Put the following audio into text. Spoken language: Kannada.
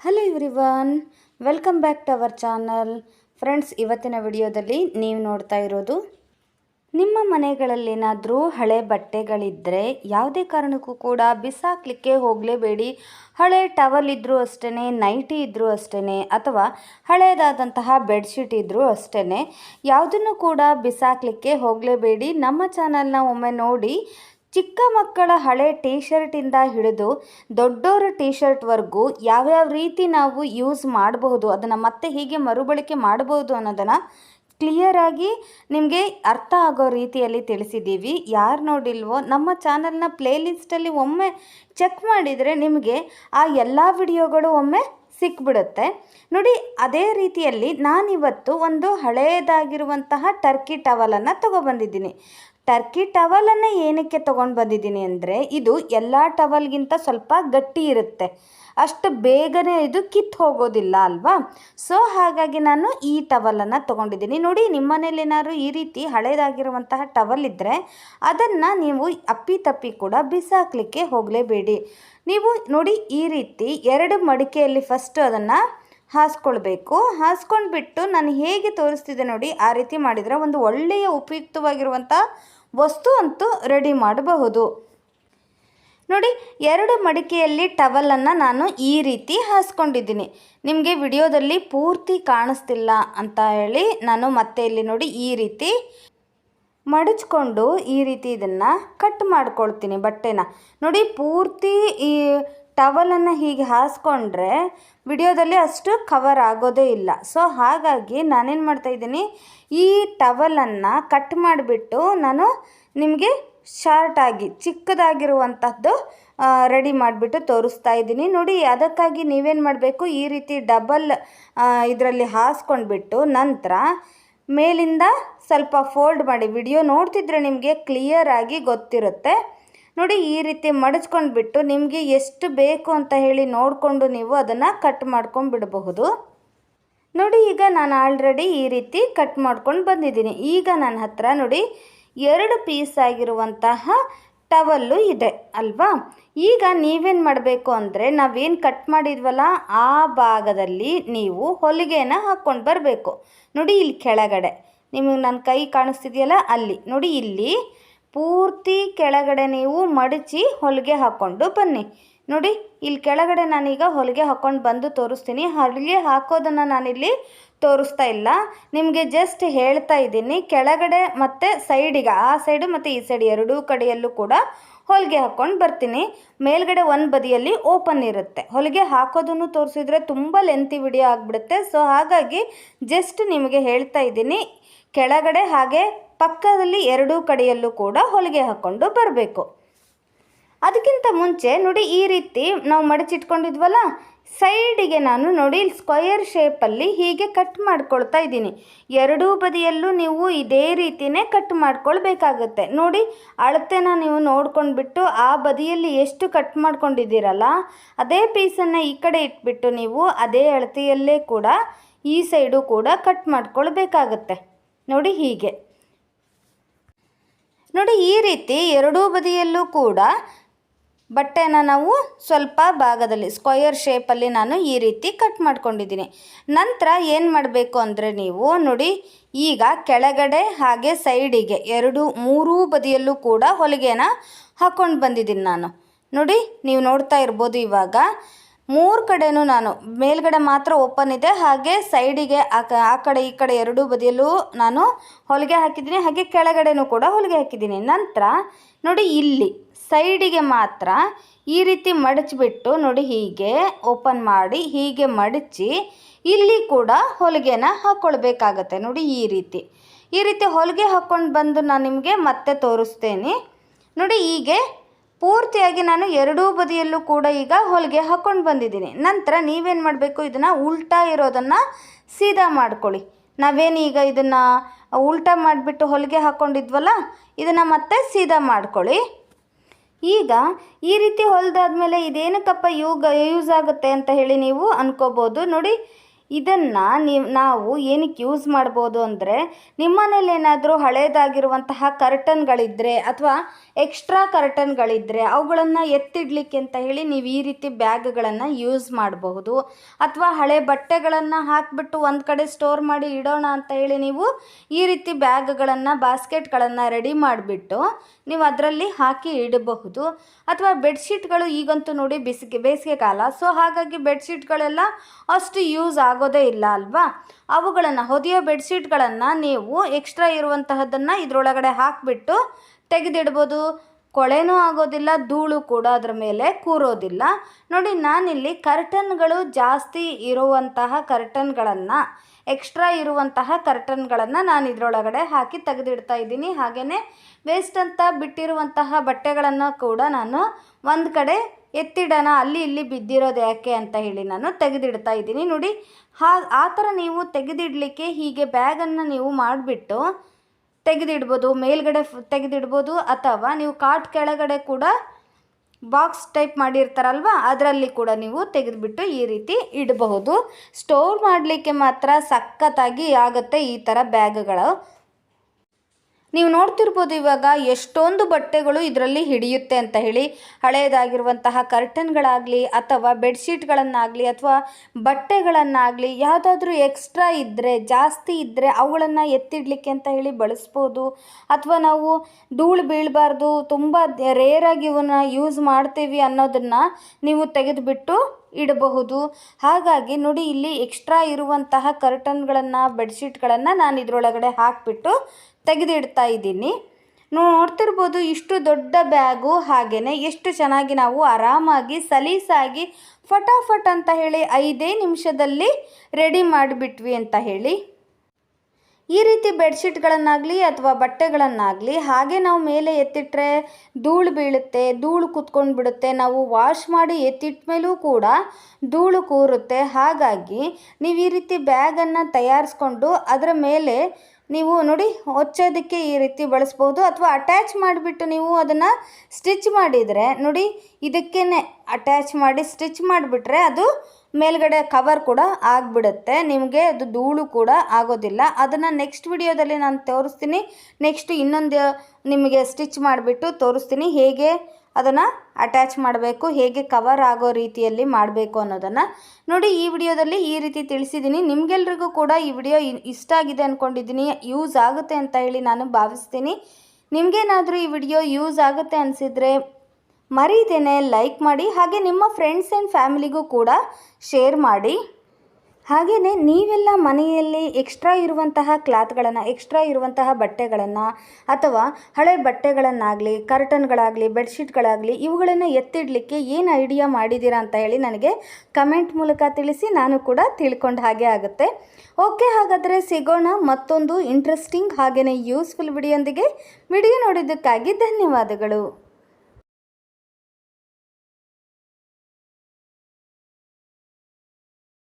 Hello everyone welcome back to our channel friends ಇವತ್ತಿನ ವಿಡಿಯೋದಲ್ಲಿ ನೀವು ನೋಡ್ತಾ ಇರೋದು, ನಿಮ್ಮ ಮನೆಗಳಲ್ಲೇನಾದರೂ ಹಳೆ ಬಟ್ಟೆಗಳಿದ್ದರೆ ಯಾವುದೇ ಕಾರಣಕ್ಕೂ ಕೂಡ ಬಿಸಾಕ್ಲಿಕ್ಕೆ ಹೋಗಲೇಬೇಡಿ. ಹಳೆ ಟವಲ್ ಇದ್ದರೂ ಅಷ್ಟೇ ನೈಟಿ ಇದ್ದರೂ ಅಷ್ಟೇ ಅಥವಾ ಹಳೆಯದಾದಂತಹ ಬೆಡ್ಶೀಟ್ ಇದ್ದರೂ ಅಷ್ಟೇ ಯಾವುದನ್ನು ಕೂಡ ಬಿಸಾಕ್ಲಿಕ್ಕೆ ಹೋಗಲೇಬೇಡಿ. ನಮ್ಮ ಚಾನಲ್ನ ಒಮ್ಮೆ ನೋಡಿ ಚಿಕ್ಕ ಮಕ್ಕಳ ಹಳೆ ಟೀ ಶರ್ಟಿಂದ ಹಿಡಿದು ದೊಡ್ಡವರ ಟೀ ಶರ್ಟ್ವರೆಗೂ ಯಾವ್ಯಾವ ರೀತಿ ನಾವು ಯೂಸ್ ಮಾಡಬಹುದು, ಅದನ್ನು ಮತ್ತೆ ಹೀಗೆ ಮರುಬಳಕೆ ಮಾಡಬಹುದು ಅನ್ನೋದನ್ನು ಕ್ಲಿಯರಾಗಿ ನಿಮಗೆ ಅರ್ಥ ಆಗೋ ರೀತಿಯಲ್ಲಿ ತಿಳಿಸಿದ್ದೀವಿ. ಯಾರು ನೋಡಿಲ್ವೋ, ನಮ್ಮ ಚಾನಲ್ನ ಪ್ಲೇಲಿಸ್ಟಲ್ಲಿ ಒಮ್ಮೆ ಚೆಕ್ ಮಾಡಿದರೆ ನಿಮಗೆ ಆ ಎಲ್ಲ ವಿಡಿಯೋಗಳು ಒಮ್ಮೆ ಸಿಕ್ಬಿಡುತ್ತೆ. ನೋಡಿ, ಅದೇ ರೀತಿಯಲ್ಲಿ ನಾನಿವತ್ತು ಒಂದು ಹಳೆಯದಾಗಿರುವಂತಹ ಟರ್ಕಿ ಟವಲನ್ನು ತೊಗೊಬಂದಿದ್ದೀನಿ ಟರ್ಕಿ ಟವಲನ್ನು ಏನಕ್ಕೆ ತೊಗೊಂಡು ಬಂದಿದ್ದೀನಿ ಅಂದರೆ ಇದು ಎಲ್ಲ ಟವಲ್ಗಿಂತ ಸ್ವಲ್ಪ ಗಟ್ಟಿ ಇರುತ್ತೆ. ಅಷ್ಟು ಬೇಗನೆ ಇದು ಕಿತ್ತು ಹೋಗೋದಿಲ್ಲ ಅಲ್ವಾ? ಸೊ ಹಾಗಾಗಿ ನಾನು ಈ ಟವಲನ್ನು ತೊಗೊಂಡಿದ್ದೀನಿ. ನೋಡಿ ನಿಮ್ಮ ಮನೇಲಿ ಏನಾದ್ರು ಈ ರೀತಿ ಹಳೇದಾಗಿರುವಂತಹ ಟವಲ್ ಇದ್ದರೆ ಅದನ್ನು ನೀವು ಅಪ್ಪಿ ತಪ್ಪಿ ಕೂಡ ಬಿಸಾಕಲಿಕ್ಕೆ ಹೋಗಲೇಬೇಡಿ. ನೀವು ನೋಡಿ, ಈ ರೀತಿ ಎರಡು ಮಡಿಕೆಯಲ್ಲಿ ಫಸ್ಟ್ ಅದನ್ನು ಹಾಸ್ಕೊಳ್ಬೇಕು. ಹಾಸ್ಕೊಂಡ್ಬಿಟ್ಟು ನಾನು ಹೇಗೆ ತೋರಿಸ್ತಿದ್ದೆ ನೋಡಿ, ಆ ರೀತಿ ಮಾಡಿದರೆ ಒಂದು ಒಳ್ಳೆಯ ಉಪಯುಕ್ತವಾಗಿರುವಂಥ ವಸ್ತು ಅಂತೂ ರೆಡಿ ಮಾಡಬಹುದು. ನೋಡಿ, ಎರಡು ಮಡಿಕೆಯಲ್ಲಿ ಟವಲನ್ನು ನಾನು ಈ ರೀತಿ ಹಾಸ್ಕೊಂಡಿದ್ದೀನಿ. ನಿಮಗೆ ವಿಡಿಯೋದಲ್ಲಿ ಪೂರ್ತಿ ಕಾಣಿಸ್ತಿಲ್ಲ ಅಂತ ಹೇಳಿ ನಾನು ಮತ್ತೆ ಇಲ್ಲಿ ನೋಡಿ ಈ ರೀತಿ ಮಡಚ್ಕೊಂಡು ಈ ರೀತಿ ಇದನ್ನು ಕಟ್ ಮಾಡ್ಕೊಳ್ತೀನಿ ಬಟ್ಟೆನ. ನೋಡಿ, ಪೂರ್ತಿ ಈ ಟವಲನ್ನು ಹೀಗೆ ಹಾಸ್ಕೊಂಡ್ರೆ ವಿಡಿಯೋದಲ್ಲಿ ಅಷ್ಟು ಕವರ್ ಆಗೋದೇ ಇಲ್ಲ. ಸೊ ಹಾಗಾಗಿ ನಾನೇನು ಮಾಡ್ತಾಯಿದ್ದೀನಿ ಈ ಟವಲನ್ನು ಕಟ್ ಮಾಡಿಬಿಟ್ಟು ನಾನು ನಿಮಗೆ ಶಾರ್ಟಾಗಿ ಚಿಕ್ಕದಾಗಿರುವಂಥದ್ದು ರೆಡಿ ಮಾಡಿಬಿಟ್ಟು ತೋರಿಸ್ತಾ ಇದ್ದೀನಿ. ನೋಡಿ, ಅದಕ್ಕಾಗಿ ನೀವೇನು ಮಾಡಬೇಕು, ಈ ರೀತಿ ಡಬಲ್ ಇದರಲ್ಲಿ ಹಾಸ್ಕೊಂಡ್ಬಿಟ್ಟು ನಂತರ ಮೇಲಿಂದ ಸ್ವಲ್ಪ ಫೋಲ್ಡ್ ಮಾಡಿ. ವಿಡಿಯೋ ನೋಡ್ತಿದ್ರೆ ನಿಮಗೆ ಕ್ಲಿಯರಾಗಿ ಗೊತ್ತಿರುತ್ತೆ. ನೋಡಿ ಈ ರೀತಿ ಮಡಚ್ಕೊಂಡ್ಬಿಟ್ಟು ನಿಮಗೆ ಎಷ್ಟು ಬೇಕು ಅಂತ ಹೇಳಿ ನೋಡಿಕೊಂಡು ನೀವು ಅದನ್ನು ಕಟ್ ಮಾಡ್ಕೊಂಡು ಬಿಡಬಹುದು ನೋಡಿ ಈಗ ನಾನು ಆಲ್ರೆಡಿ ಈ ರೀತಿ ಕಟ್ ಮಾಡ್ಕೊಂಡು ಬಂದಿದ್ದೀನಿ. ಈಗ ನನ್ನ ಹತ್ರ ನೋಡಿ ಎರಡು ಪೀಸ್ ಆಗಿರುವಂತಹ ಟವಲ್ಲು ಇದೆ, ಅಲ್ವಾ? ಈಗ ನೀವೇನು ಮಾಡಬೇಕು ಅಂದರೆ ನಾವೇನು ಕಟ್ ಮಾಡಿದ್ವಲ್ಲ, ಆ ಭಾಗದಲ್ಲಿ ನೀವು ಹೊಲಿಗೆನ ಹಾಕ್ಕೊಂಡು ಬರಬೇಕು. ನೋಡಿ ಇಲ್ಲಿ ಕೆಳಗಡೆ. ನಿಮಗೆ ನನ್ನ ಕೈ ಕಾಣಿಸ್ತಿದೆಯಲ್ಲ, ಅಲ್ಲಿ. ನೋಡಿ ಇಲ್ಲಿ ಪೂರ್ತಿ ಕೆಳಗಡೆ ನೀವು ಮಡಚಿ ಹೊಲಿಗೆ ಹಾಕ್ಕೊಂಡು ಬನ್ನಿ. ನೋಡಿ ಇಲ್ಲಿ ಕೆಳಗಡೆ ನಾನೀಗ ಹೊಲಿಗೆ ಹಾಕ್ಕೊಂಡು ಬಂದು ತೋರಿಸ್ತೀನಿ. ಹೊಲಿಗೆ ಹಾಕೋದನ್ನು ನಾನಿಲ್ಲಿ ತೋರಿಸ್ತಾ ಇಲ್ಲ. ನಿಮಗೆ ಜಸ್ಟ್ ಹೇಳ್ತಾ ಇದ್ದೀನಿ. ಕೆಳಗಡೆ ಮತ್ತು ಸೈಡಿಗೆ, ಆ ಸೈಡು ಮತ್ತು ಈ ಸೈಡ್ ಎರಡೂ ಕಡೆಯಲ್ಲೂ ಕೂಡ ಹೊಲಿಗೆ ಹಾಕ್ಕೊಂಡು ಬರ್ತೀನಿ. ಮೇಲ್ಗಡೆ ಒಂದು ಬದಿಯಲ್ಲಿ ಓಪನ್ ಇರುತ್ತೆ. ಹೊಲಿಗೆ ಹಾಕೋದನ್ನು ತೋರಿಸಿದ್ರೆ ತುಂಬ ಲೆಂತಿ ವಿಡಿಯೋ ಆಗಿಬಿಡುತ್ತೆ. ಸೊ ಹಾಗಾಗಿ ಜಸ್ಟ್ ನಿಮಗೆ ಹೇಳ್ತಾ ಇದ್ದೀನಿ. ಕೆಳಗಡೆ ಹಾಗೆ ಪಕ್ಕದಲ್ಲಿ ಎರಡೂ ಕಡೆಯಲ್ಲೂ ಕೂಡ ಹೊಲಿಗೆ ಹಾಕ್ಕೊಂಡು ಬರಬೇಕು. ಅದಕ್ಕಿಂತ ಮುಂಚೆ ನೋಡಿ ಈ ರೀತಿ ನಾವು ಮಡಚಿಟ್ಕೊಂಡಿದ್ವಲ್ಲ, ಸೈಡಿಗೆ ನಾನು ನೋಡಿ ಸ್ಕ್ವಯರ್ ಶೇಪಲ್ಲಿ ಹೀಗೆ ಕಟ್ ಮಾಡ್ಕೊಳ್ತಾ ಇದ್ದೀನಿ. ಎರಡೂ ಬದಿಯಲ್ಲೂ ನೀವು ಇದೇ ರೀತಿಯೇ ಕಟ್ ಮಾಡ್ಕೊಳ್ಬೇಕಾಗತ್ತೆ. ನೋಡಿ, ಅಳತೆನ ನೀವು ನೋಡ್ಕೊಂಡ್ಬಿಟ್ಟು ಆ ಬದಿಯಲ್ಲಿ ಎಷ್ಟು ಕಟ್ ಮಾಡ್ಕೊಂಡಿದ್ದೀರಲ್ಲ, ಅದೇ ಪೀಸನ್ನು ಈ ಕಡೆ ಇಟ್ಬಿಟ್ಟು ನೀವು ಅದೇ ಅಳತೆಯಲ್ಲೇ ಕೂಡ ಈ ಸೈಡು ಕೂಡ ಕಟ್ ಮಾಡ್ಕೊಳ್ಬೇಕಾಗತ್ತೆ. ನೋಡಿ ಹೀಗೆ. ನೋಡಿ, ಈ ರೀತಿ ಎರಡೂ ಬದಿಯಲ್ಲೂ ಕೂಡ ಬಟ್ಟೆನ ನಾವು ಸ್ವಲ್ಪ ಭಾಗದಲ್ಲಿ ಸ್ಕ್ವಯರ್ ಶೇಪಲ್ಲಿ ನಾನು ಈ ರೀತಿ ಕಟ್ ಮಾಡ್ಕೊಂಡಿದ್ದೀನಿ. ನಂತರ ಏನು ಮಾಡಬೇಕು ಅಂದರೆ ನೀವು ನೋಡಿ, ಈಗ ಕೆಳಗಡೆ ಹಾಗೆ ಸೈಡಿಗೆ ಎರಡು, ಮೂರೂ ಬದಿಯಲ್ಲೂ ಕೂಡ ಹೊಲಿಗೆನ ಹಾಕ್ಕೊಂಡು ಬಂದಿದ್ದೀನಿ ನಾನು. ನೋಡಿ, ನೀವು ನೋಡ್ತಾ ಇರ್ಬೋದು ಇವಾಗ. ಮೂರು ಕಡೆನೂ ನಾನು. ಮೇಲ್ಗಡೆ ಮಾತ್ರ ಓಪನ್ ಇದೆ. ಹಾಗೆ ಸೈಡಿಗೆ ಆ ಕಡೆ ಈ ಕಡೆ ಎರಡೂ ಬದಿಯಲ್ಲೂ ನಾನು ಹೊಲಿಗೆ ಹಾಕಿದ್ದೀನಿ. ಹಾಗೆ ಕೆಳಗಡೆನೂ ಕೂಡ ಹೊಲಿಗೆ ಹಾಕಿದ್ದೀನಿ. ನಂತರ ನೋಡಿ ಇಲ್ಲಿ ಸೈಡಿಗೆ ಮಾತ್ರ ಈ ರೀತಿ ಮಡಚಿಬಿಟ್ಟು ನೋಡಿ ಹೀಗೆ ಓಪನ್ ಮಾಡಿ ಹೀಗೆ ಮಡಚಿ ಇಲ್ಲಿ ಕೂಡ ಹೊಲಿಗೆನ ಹಾಕ್ಕೊಳ್ಬೇಕಾಗತ್ತೆ ನೋಡಿ ಈ ರೀತಿ. ಈ ರೀತಿ ಹೊಲಿಗೆ ಹಾಕ್ಕೊಂಡು ಬಂದು ನಾನು ನಿಮಗೆ ಮತ್ತೆ ತೋರಿಸ್ತೇನೆ. ನೋಡಿ ಹೀಗೆ ಪೂರ್ತಿಯಾಗಿ ನಾನು ಎರಡೂ ಬದಿಯಲ್ಲೂ ಕೂಡ ಈಗ ಹೊಲಿಗೆ ಹಾಕ್ಕೊಂಡು ಬಂದಿದ್ದೀನಿ. ನಂತರ ನೀವೇನು ಮಾಡಬೇಕು? ಇದನ್ನು ಉಲ್ಟಾ ಇರೋದನ್ನು ಸೀದಾ ಮಾಡ್ಕೊಳ್ಳಿ. ನಾವೇನು ಈಗ ಇದನ್ನು ಉಲ್ಟಾ ಮಾಡಿಬಿಟ್ಟು ಹೊಲಿಗೆ ಹಾಕ್ಕೊಂಡಿದ್ವಲ್ಲ, ಇದನ್ನು ಮತ್ತೆ ಸೀದಾ ಮಾಡ್ಕೊಳ್ಳಿ. ಈಗ ಈ ರೀತಿ ಹೊಲಿದಾದ್ಮೇಲೆ ಇದೇನಕ್ಕಪ್ಪ ಯೂಗ, ಯೂಸ್ ಆಗುತ್ತೆ ಅಂತ ಹೇಳಿ ನೀವು ಅನ್ಕೋಬೋದು. ನೋಡಿ ಇದನ್ನು ನೀವು, ನಾವು ಏನಕ್ಕೆ ಯೂಸ್ ಮಾಡ್ಬೋದು ಅಂದರೆ ನಿಮ್ಮನೇಲಿ ಏನಾದರೂ ಹಳೇದಾಗಿರುವಂತಹ ಕರ್ಟನ್ಗಳಿದ್ದರೆ ಅಥವಾ ಎಕ್ಸ್ಟ್ರಾ ಕರ್ಟನ್ಗಳಿದ್ದರೆ ಅವುಗಳನ್ನು ಎತ್ತಿಡ್ಲಿಕ್ಕೆ ಅಂತ ಹೇಳಿ ನೀವು ಈ ರೀತಿ ಬ್ಯಾಗ್ಗಳನ್ನು ಯೂಸ್ ಮಾಡಬಹುದು. ಅಥವಾ ಹಳೆ ಬಟ್ಟೆಗಳನ್ನು ಹಾಕಿಬಿಟ್ಟು ಒಂದು ಕಡೆ ಸ್ಟೋರ್ ಮಾಡಿ ಇಡೋಣ ಅಂತ ಹೇಳಿ ನೀವು ಈ ರೀತಿ ಬ್ಯಾಗ್ಗಳನ್ನು, ಬಾಸ್ಕೆಟ್ಗಳನ್ನು ರೆಡಿ ಮಾಡಿಬಿಟ್ಟು ನೀವು ಅದರಲ್ಲಿ ಹಾಕಿ ಇಡಬಹುದು. ಅಥವಾ ಬೆಡ್ಶೀಟ್ಗಳು ಈಗಂತೂ ನೋಡಿ ಬಿಸಿಗೆ, ಬೇಸಿಗೆ ಕಾಲ. ಸೊ ಹಾಗಾಗಿ ಬೆಡ್ಶೀಟ್ಗಳೆಲ್ಲ ಅಷ್ಟು ಯೂಸ್ ಆಗೋದೇ ಇಲ್ಲ ಅಲ್ವಾ? ಅವುಗಳನ್ನು ಹೊದಿಯೋ ಬೆಡ್ಶೀಟ್ಗಳನ್ನು ನೀವು ಎಕ್ಸ್ಟ್ರಾ ಇರುವಂತಹದ್ದನ್ನು ಇದರೊಳಗಡೆ ಹಾಕಿಬಿಟ್ಟು ತೆಗೆದಿಡ್ಬೋದು. ಕೊಳೆನೂ ಆಗೋದಿಲ್ಲ, ಧೂಳು ಕೂಡ ಅದರ ಮೇಲೆ ಕೂರೋದಿಲ್ಲ. ನೋಡಿ, ನಾನಿಲ್ಲಿ ಕರ್ಟನ್ಗಳು ಜಾಸ್ತಿ ಇರುವಂತಹ ಕರ್ಟನ್ಗಳನ್ನು, ಎಕ್ಸ್ಟ್ರಾ ಇರುವಂತಹ ಕರ್ಟನ್ಗಳನ್ನು ನಾನು ಇದರೊಳಗಡೆ ಹಾಕಿ ತೆಗೆದಿಡ್ತಾ ಇದ್ದೀನಿ. ಹಾಗೆಯೇ ವೇಸ್ಟ್ ಅಂತ ಬಿಟ್ಟಿರುವಂತಹ ಬಟ್ಟೆಗಳನ್ನು ಕೂಡ ನಾನು ಒಂದು ಕಡೆ ಎತ್ತಿಡೋಣ ಅಲ್ಲಿ ಇಲ್ಲಿ ಬಿದ್ದಿರೋದು ಯಾಕೆ ಅಂತ ಹೇಳಿ ನಾನು ತೆಗೆದಿಡ್ತಾ ಇದ್ದೀನಿ. ನೋಡಿ, ಹಾ, ಆ ಥರ ನೀವು ತೆಗೆದಿಡಲಿಕ್ಕೆ ಹೀಗೆ ಬ್ಯಾಗನ್ನು ನೀವು ಮಾಡಿಬಿಟ್ಟು ತೆಗೆದಿಡ್ಬೋದು, ಮೇಲ್ಗಡೆ ತೆಗೆದಿಡ್ಬೋದು, ಅಥವಾ ನೀವು ಕಾಟ್ ಕೆಳಗಡೆ ಕೂಡ ಬಾಕ್ಸ್ ಟೈಪ್ ಮಾಡಿರ್ತಾರಲ್ವ, ಅದರಲ್ಲಿ ಕೂಡ ನೀವು ತೆಗೆದುಬಿಟ್ಟು ಈ ರೀತಿ ಇಡಬಹುದು. ಸ್ಟೋರ್ ಮಾಡಲಿಕ್ಕೆ ಮಾತ್ರ ಸಖತ್ತಾಗಿ ಆಗುತ್ತೆ ಈ ಥರ ಬ್ಯಾಗ್ಗಳು. ನೀವು ನೋಡ್ತಿರ್ಬೋದು ಇವಾಗ ಎಷ್ಟೊಂದು ಬಟ್ಟೆಗಳು ಇದರಲ್ಲಿ ಹಿಡಿಯುತ್ತೆ ಅಂತ ಹೇಳಿ. ಹಳೆಯದಾಗಿರುವಂತಹ ಕರ್ಟನ್ಗಳಾಗಲಿ ಅಥವಾ ಬೆಡ್ಶೀಟ್ಗಳನ್ನಾಗಲಿ ಅಥವಾ ಬಟ್ಟೆಗಳನ್ನಾಗಲಿ ಯಾವುದಾದ್ರೂ ಎಕ್ಸ್ಟ್ರಾ ಇದ್ದರೆ ಜಾಸ್ತಿ ಇದ್ದರೆ ಅವುಗಳನ್ನು ಎತ್ತಿಡಲಿಕ್ಕೆ ಅಂತ ಹೇಳಿ ಬಳಸ್ಬೋದು. ಅಥವಾ ನಾವು ಧೂಳು ಬೀಳಬಾರ್ದು, ತುಂಬ ರೇರಾಗಿ ಇವನ್ನ ಯೂಸ್ ಮಾಡ್ತೀವಿ ಅನ್ನೋದನ್ನು ನೀವು ತೆಗೆದುಬಿಟ್ಟು ಇಡಬಹುದು. ಹಾಗಾಗಿ ನೋಡಿ, ಇಲ್ಲಿ ಎಕ್ಸ್ಟ್ರಾ ಇರುವಂತಹ ಕರ್ಟನ್ಗಳನ್ನು ಬೆಡ್ಶೀಟ್ಗಳನ್ನು ನಾನು ಇದರೊಳಗಡೆ ಹಾಕಿಬಿಟ್ಟು ತೆಗೆದಿಡ್ತಾ ಇದ್ದೀನಿ. ನೋಡ್ತಿರ್ಬೋದು, ಇಷ್ಟು ದೊಡ್ಡ ಬ್ಯಾಗು ಹಾಗೆಯೇ ಎಷ್ಟು ಚೆನ್ನಾಗಿ ನಾವು ಆರಾಮಾಗಿ, ಸಲೀಸಾಗಿ, ಫಟಾಫಟ್ ಅಂತ ಹೇಳಿ ಐದೇ ನಿಮಿಷದಲ್ಲಿ ರೆಡಿ ಮಾಡಿಬಿಟ್ವಿ ಅಂತ ಹೇಳಿ. ಈ ರೀತಿ ಬೆಡ್ಶೀಟ್ಗಳನ್ನಾಗಲಿ ಅಥವಾ ಬಟ್ಟೆಗಳನ್ನಾಗಲಿ ಹಾಗೆ ನಾವು ಮೇಲೆ ಎತ್ತಿಟ್ರೆ ಧೂಳು ಬೀಳುತ್ತೆ, ಧೂಳು ಕುತ್ಕೊಂಡು ಬಿಡುತ್ತೆ ನಾವು ವಾಶ್ ಮಾಡಿ ಎತ್ತಿಟ್ಟ ಮೇಲೂ ಕೂಡ ಧೂಳು ಕೂರುತ್ತೆ. ಹಾಗಾಗಿ ನೀವು ಈ ರೀತಿ ಬ್ಯಾಗನ್ನು ತಯಾರಿಸ್ಕೊಂಡು ಅದರ ಮೇಲೆ ನೀವು ನೋಡಿ ಹೊಚ್ಚೋದಕ್ಕೆ ಈ ರೀತಿ ಬಳಸ್ಬೋದು ಅಥವಾ ಅಟ್ಯಾಚ್ ಮಾಡಿಬಿಟ್ಟು ನೀವು ಅದನ್ನು ಸ್ಟಿಚ್ ಮಾಡಿದರೆ ನೋಡಿ ಇದಕ್ಕೇ ಅಟ್ಯಾಚ್ ಮಾಡಿ ಸ್ಟಿಚ್ ಮಾಡಿಬಿಟ್ರೆ ಅದು ಮೇಲ್ಗಡೆ ಕವರ್ ಕೂಡ ಆಗಿಬಿಡುತ್ತೆ. ನಿಮಗೆ ಅದು ಧೂಳು ಕೂಡ ಆಗೋದಿಲ್ಲ. ಅದನ್ನು ನೆಕ್ಸ್ಟ್ ವಿಡಿಯೋದಲ್ಲಿ ನಾನು ತೋರಿಸ್ತೀನಿ. ನೆಕ್ಸ್ಟ್ ಇನ್ನೊಂದು ನಿಮಗೆ ಸ್ಟಿಚ್ ಮಾಡಿಬಿಟ್ಟು ತೋರಿಸ್ತೀನಿ. ಹೇಗೆ ಅದನ್ನು ಅಟ್ಯಾಚ್ ಮಾಡಬೇಕು, ಹೇಗೆ ಕವರ್ ಆಗೋ ರೀತಿಯಲ್ಲಿ ಮಾಡಬೇಕು ಅನ್ನೋದನ್ನು. ನೋಡಿ, ಈ ವಿಡಿಯೋದಲ್ಲಿ ಈ ರೀತಿ ತಿಳಿಸಿದ್ದೀನಿ ನಿಮಗೆಲ್ರಿಗೂ ಕೂಡ ಈ ವಿಡಿಯೋ ಇಷ್ಟ ಆಗಿದೆ ಅಂದ್ಕೊಂಡಿದ್ದೀನಿ ಯೂಸ್ ಆಗುತ್ತೆ ಅಂತ ಹೇಳಿ ನಾನು ಭಾವಿಸ್ತೀನಿ. ನಿಮಗೇನಾದರೂ ಈ ವಿಡಿಯೋ ಯೂಸ್ ಆಗುತ್ತೆ ಅನಿಸಿದರೆ ಮರೀದೇನೆ ಲೈಕ್ ಮಾಡಿ, ಹಾಗೆ ನಿಮ್ಮ ಫ್ರೆಂಡ್ಸ್ ಆ್ಯಂಡ್ ಫ್ಯಾಮಿಲಿಗೂ ಕೂಡ ಶೇರ್ ಮಾಡಿ. ಹಾಗೆಯೇ ನೀವೆಲ್ಲ ಮನೆಯಲ್ಲಿ ಎಕ್ಸ್ಟ್ರಾ ಇರುವಂತಹ ಕ್ಲಾತ್ಗಳನ್ನು ಎಕ್ಸ್ಟ್ರಾ ಇರುವಂತಹ ಬಟ್ಟೆಗಳನ್ನು, ಅಥವಾ ಹಳೆ ಬಟ್ಟೆಗಳನ್ನಾಗಲಿ ಕರ್ಟನ್ಗಳಾಗಲಿ ಬೆಡ್ಶೀಟ್ಗಳಾಗಲಿ ಇವುಗಳನ್ನು ಎತ್ತಿಡಲಿಕ್ಕೆ ಏನು ಐಡಿಯಾ ಮಾಡಿದ್ದೀರಾ ಅಂತ ಹೇಳಿ ನನಗೆ ಕಮೆಂಟ್ ಮೂಲಕ ತಿಳಿಸಿ ನಾನು ಕೂಡ ತಿಳ್ಕೊಂಡು ಹಾಗೆ ಆಗುತ್ತೆ. ಓಕೆ ಹಾಗಾದರೆ ಸಿಗೋಣ ಮತ್ತೊಂದು ಇಂಟ್ರೆಸ್ಟಿಂಗ್ ಹಾಗೆಯೇ ಯೂಸ್ಫುಲ್ ವಿಡಿಯೊಂದಿಗೆ ವಿಡಿಯೋ ನೋಡಿದ್ದಕ್ಕಾಗಿ ಧನ್ಯವಾದಗಳು.